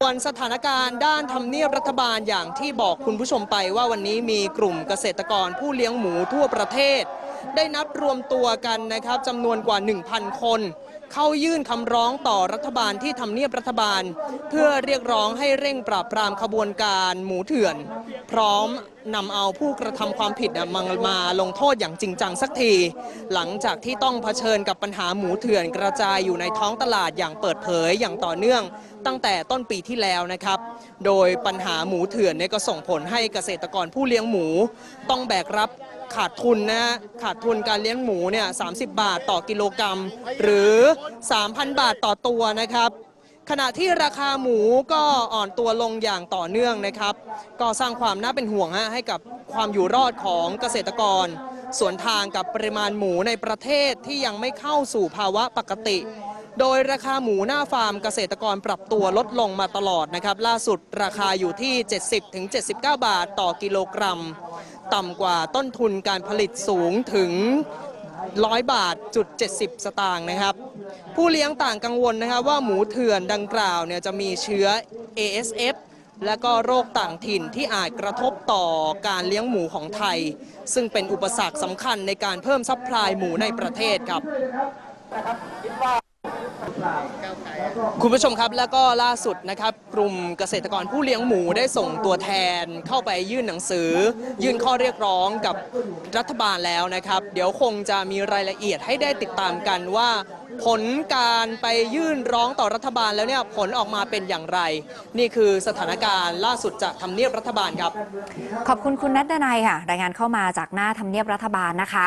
ส่วนสถานการณ์ด้านทำเนียบรัฐบาลอย่างที่บอกคุณผู้ชมไปว่าวันนี้มีกลุ่มเกษตรกรผู้เลี้ยงหมูทั่วประเทศ ได้นัดรวมตัวกันนะครับจำนวนกว่า 1,000 คน เข้ายื่นคำร้องต่อรัฐบาลที่ทำเนียบรัฐบาล เพื่อเรียกร้องให้เร่งปราบปรามขบวนการหมูเถื่อน พร้อมนำเอาผู้กระทำความผิดมามาลงโทษอย่างจริงจังสักที หลังจากที่ต้องเผชิญกับปัญหาหมูเถื่อนกระจายอยู่ในท้องตลาดอย่างเปิดเผยอย่างต่อเนื่อง ตั้งแต่ต้นปีที่แล้วนะครับ โดยปัญหาหมูเถื่อนเนี่ยก็ส่งผลให้เกษตรกรผู้เลี้ยงหมู ต้องแบกรับ ขาดทุนนะฮะขาดทุนการเลี้ยงหมูเนี่ย30 บาทต่อกิโลกรัม หรือ 3,000 บาทต่อตัวนะครับขณะที่ราคาหมูก็อ่อนตัวลงอย่างต่อเนื่องนะครับ ก็สร้างความน่าเป็นห่วงฮะให้กับความอยู่รอดของเกษตรกร ส่วนทางกับปริมาณหมูในประเทศที่ยังไม่เข้าสู่ภาวะปกติ โดยราคาหมูหน้าฟาร์มเกษตรกรปรับตัวลดลงมาตลอดนะครับ ล่าสุดราคาอยู่ที่ 70-79 บาทต่อกิโลกรัม ต่ำกว่าต้นทุนการผลิตสูงถึง100บาทจุด70สตางค์นะครับ ผู้เลี้ยงต่างกังวลนะครับว่าหมูเถื่อนดังกล่าวเนี่ยจะมีเชื้อ ASF และก็โรคต่างถิ่นที่อาจกระทบต่อการเลี้ยงหมูของไทย ซึ่งเป็นอุปสรรคสำคัญในการเพิ่มซัพพลายหมูในประเทศครับ คุณผู้ชมครับแล้วก็ล่าสุดนะครับกลุ่มเกษตรกรผู้เลี้ยงหมูได้ส่งตัวแทนเข้าไปยื่นหนังสือ ยื่นข้อเรียกร้องกับรัฐบาลแล้วนะครับ เดี๋ยวคงจะมีรายละเอียดให้ได้ติดตามกันว่า ผลการไปยื่นร้องต่อรัฐบาลแล้วเนี่ยผลออกมาเป็นอย่างไร นี่คือสถานการณ์ล่าสุดจากทำเนียบรัฐบาลครับ ขอบคุณคุณนัทนัยค่ะ รายงานเข้ามาจากหน้าทำเนียบรัฐบาลนะคะ